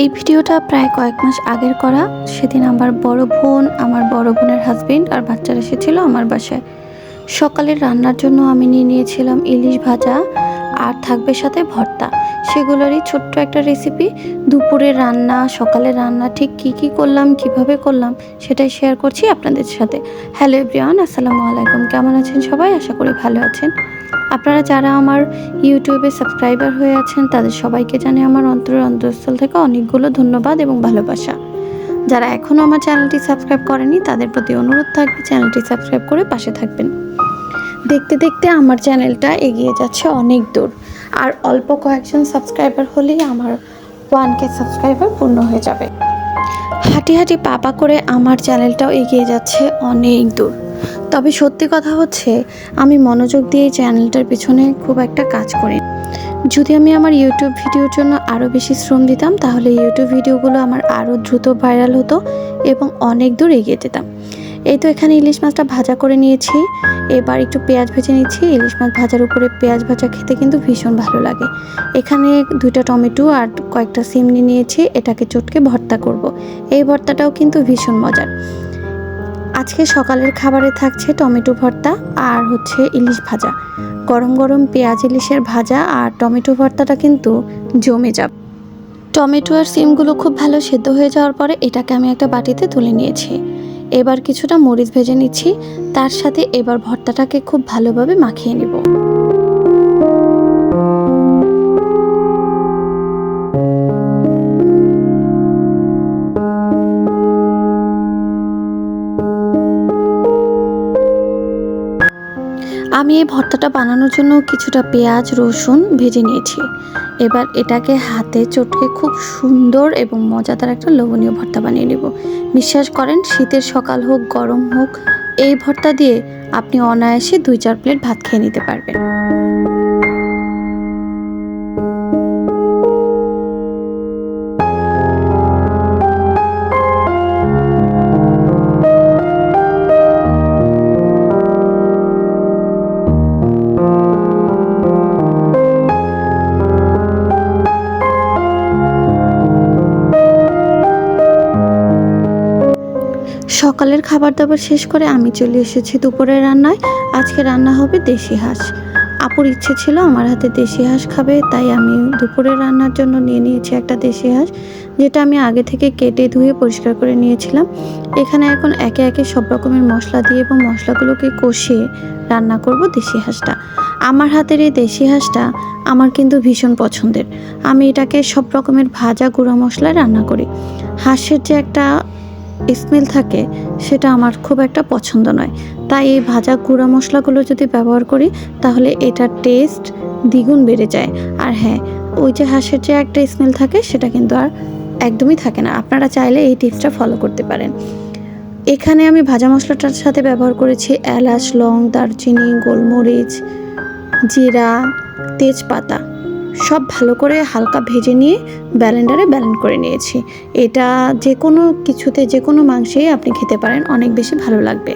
এই ভিডিওটা প্রায় কয়েক মাস আগের করা। সেদিন আমার বড় বোন, আমার বড় বোনের হাজবেন্ড আর বাচ্চারা এসেছিল আমার বাসায়। সকালের রান্নার জন্য আমি নিয়ে নিয়েছিলাম ইলিশ ভাজা। আর থাকবে সাথে ভর্তা। সেগুলোরই ছোট্ট একটা রেসিপি দুপুরে রান্না, সকালে রান্না, ঠিক কি কি করলাম, কীভাবে করলাম, সেটাই শেয়ার করছি আপনাদের সাথে। হ্যালো এভরিওয়ান আসসালামু আলাইকুম। কেমন আছেন সবাই? আশা করি ভালো আছেন। আপনারা যারা আমার ইউটিউবে সাবস্ক্রাইবার হয়ে আছেন, তাদের সবাইকে জানে আমার অন্তরের অন্তঃস্থল থেকে অনেকগুলো ধন্যবাদ এবং ভালোবাসা। যারা এখনও আমার চ্যানেলটি সাবস্ক্রাইব করেনি, তাদের প্রতি অনুরোধ থাকবে চ্যানেলটি সাবস্ক্রাইব করে পাশে থাকবেন। দেখতে দেখতে আমার চ্যানেলটা এগিয়ে যাচ্ছে অনেক দূর। আর অল্প কয়েকজন সাবস্ক্রাইবার হলেই আমার ওয়ান কে সাবস্ক্রাইবার পূর্ণ হয়ে যাবে। হাঁটি হাঁটি পাপা করে আমার চ্যানেলটাও এগিয়ে যাচ্ছে অনেক দূর। তবে সত্যি কথা হচ্ছে, আমি মনোযোগ দিয়ে চ্যানেলটার পিছনে খুব একটা কাজ করি যদি আমি আমার ইউটিউব ভিডিওর জন্য আরও বেশি শ্রম দিতাম, তাহলে ইউটিউব ভিডিওগুলো আমার আরও দ্রুত ভাইরাল হতো এবং অনেক দূর এগিয়ে যেতাম। এই তো এখানে ইলিশ মাছটা ভাজা করে নিয়েছি। এবার একটু পেঁয়াজ ভেজে নিচ্ছি। ইলিশ মাছ ভাজার উপরে পেঁয়াজ ভাজা খেতে কিন্তু ভীষণ ভালো লাগে। এখানে দুইটা টমেটো আর কয়েকটা সিম নিয়ে নিয়েছি। এটাকে চটকে ভর্তা করব। এই ভর্তাটাও কিন্তু ভীষণ মজার। আজকে সকালের খাবারে থাকছে টমেটো ভর্তা আর হচ্ছে ইলিশ ভাজা। গরম গরম পেঁয়াজ ইলিশের ভাজা আর টমেটো ভর্তাটা কিন্তু জমে যাবে। টমেটো আর সিমগুলো খুব ভালো সেদ্ধ হয়ে যাওয়ার পরে এটাকে আমি একটা বাটিতে তুলে নিয়েছি। এবার কিছুটা মরিচ ভেজে নিচ্ছি, তার সাথে এবার ভর্তাটাকে খুব ভালোভাবে মাখিয়ে নিব। আমি এই ভর্তাটা বানানোর জন্য কিছুটা পেঁয়াজ, রসুন ভেজে নিয়েছি। এবার এটাকে হাতে চটকে খুব সুন্দর এবং মজাদার একটা লোভনীয় ভর্তা বানিয়ে নেব। বিশ্বাস করেন, শীতের সকাল হোক, গরম হোক, এই ভর্তা দিয়ে আপনি অনায়াসে দুই চার প্লেট ভাত খেয়ে নিতে পারবেন। সকালের খাবার দাবার শেষ করে আমি চলে এসেছি দুপুরের রান্নায়। আজকে রান্না হবে দেশি হাঁস। আপুর ইচ্ছে ছিল আমার হাতে দেশি হাঁস খাবে, তাই আমি দুপুরের রান্নার জন্য নিয়ে নিয়েছি একটা দেশি হাঁস, যেটা আমি আগে থেকে কেটে ধুয়ে পরিষ্কার করে নিয়েছিলাম। এখানে এখন একে একে সব রকমের মশলা দিয়ে এবং মশলাগুলোকে কষিয়ে রান্না করব দেশি হাঁসটা। আমার হাতের এই দেশি হাঁসটা আমার কিন্তু ভীষণ পছন্দের। আমি এটাকে সব রকমের ভাজা গুঁড়া মশলায় রান্না করি। হাঁসের যে একটা স্মেল থাকে, সেটা আমার খুব একটা পছন্দ নয়। তাই এই ভাজা গুঁড়া মশলাগুলো যদি ব্যবহার করি, তাহলে এটার টেস্ট দ্বিগুণ বেড়ে যায়। আর হ্যাঁ ওই যে হাঁসের যে একটা স্মেল থাকে, সেটা কিন্তু আর একদমই থাকে না। আপনারা চাইলে এই টিপসটা ফলো করতে পারেন। এখানে আমি ভাজা মশলাটার সাথে ব্যবহার করেছি এলাচ, লং, দারচিনি, গোলমরিচ, জিরা, তেজপাতা। সব ভালো করে হালকা ভেজে নিয়ে ব্যালেন্ডারে ব্যালেন্ড করে নিয়েছি। এটা যে কোনো কিছুতে যে কোনো মাংসেই আপনি খেতে পারেন, অনেক বেশি ভালো লাগবে।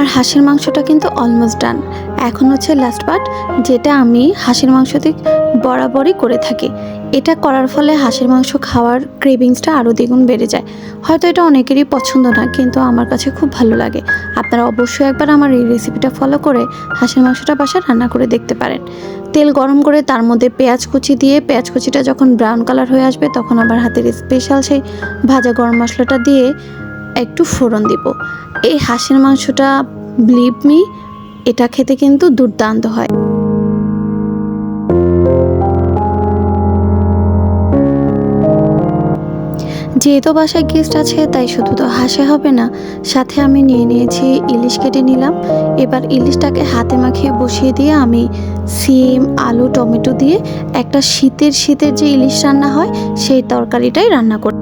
আমার হাঁসের মাংসটা কিন্তু অলমোস্ট ডান এখন হচ্ছে লাস্ট পার্ট যেটা আমি হাঁসের মাংসতে বরাবরই করে থাকি। এটা করার ফলে হাঁসের মাংস খাওয়ার ক্রেভিংসটা আরও দ্বিগুণ বেড়ে যায়। হয়তো এটা অনেকেরই পছন্দ না, কিন্তু আমার কাছে খুব ভালো লাগে। আপনারা অবশ্যই একবার আমার এই রেসিপিটা ফলো করে হাঁসের মাংসটা বাসায় রান্না করে দেখতে পারেন। তেল গরম করে তার মধ্যে পেঁয়াজ কুচি দিয়ে, পেঁয়াজ কুচিটা যখন ব্রাউন কালার হয়ে আসবে, তখন আবার হাতের স্পেশাল সেই ভাজা গরম মশলাটা দিয়ে একটু ফোড়ন দিব। এই হাঁসের মাংসটা বিলিভ মি এটা খেতে কিন্তু দুর্দান্ত হয়। যেহেতু বাসায় গেস্ট আছে, তাই শুধু তো হাসে হবে না, সাথে আমি নিয়ে নিয়েছি ইলিশ কেটে নিলাম। এবার ইলিশটাকে হাতে মাখিয়ে বসিয়ে দিয়ে আমি সিম, আলু, টমেটো দিয়ে একটা শীতের শীতের যে ইলিশ রান্না হয়, সেই তরকারিটাই রান্না করি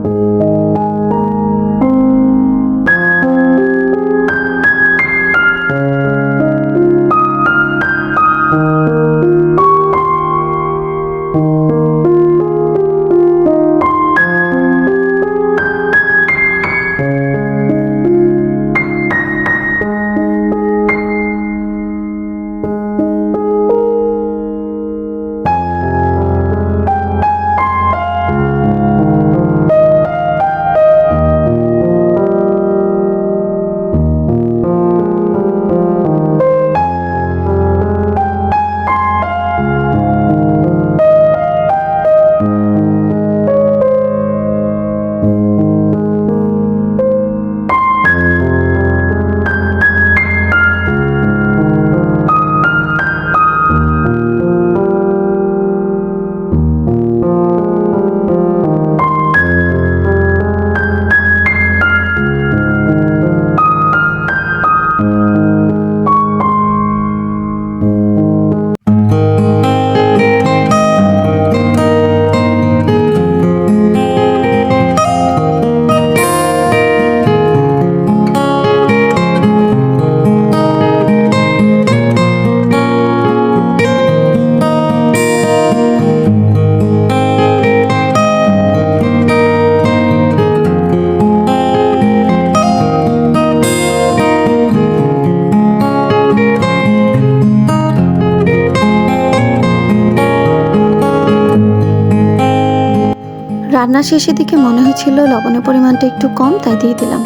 রান্না শেষের দিকে মনে হয়েছিল লবণের পরিমাণটা একটু কম, তাই দিয়ে দিলাম।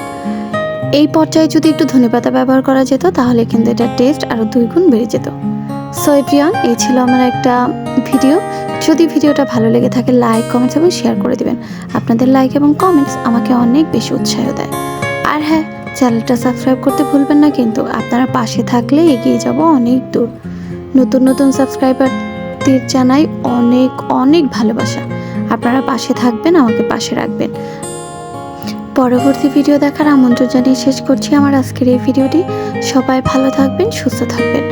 এই পর্যায়ে যদি একটু ধনেপাতা ব্যবহার করা যেত, তাহলে কিন্তু এটার টেস্ট আরও দুই গুণ বেড়ে যেত। সো এই ছিল আমার একটা ভিডিও যদি ভিডিওটা ভালো লেগে থাকে লাইক কমেন্টস এবং শেয়ার করে দিবেন। আপনাদের লাইক এবং কমেন্টস আমাকে অনেক বেশি উৎসাহ দেয়। আর হ্যাঁ চ্যানেলটা সাবস্ক্রাইব করতে ভুলবেন না, কিন্তু আপনারা পাশে থাকলে এগিয়ে যাব অনেক দূর। নতুন নতুন সাবস্ক্রাইবারদের জানাই অনেক অনেক ভালোবাসা। আপনারা পাশে থাকবেন, আমাকে পাশে রাখবেন। পরবর্তী ভিডিও দেখার আমন্ত্রণ জানিয়ে শেষ করছি আমার আজকের এই ভিডিওটি। সবাই ভালো থাকবেন, সুস্থ থাকবেন।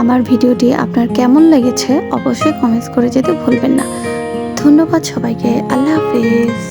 আমার ভিডিওটি আপনার কেমন লেগেছে অবশ্যই কমেন্টস করে যেতে ভুলবেন না। ধন্যবাদ সবাইকে, আল্লাহ হাফেজ।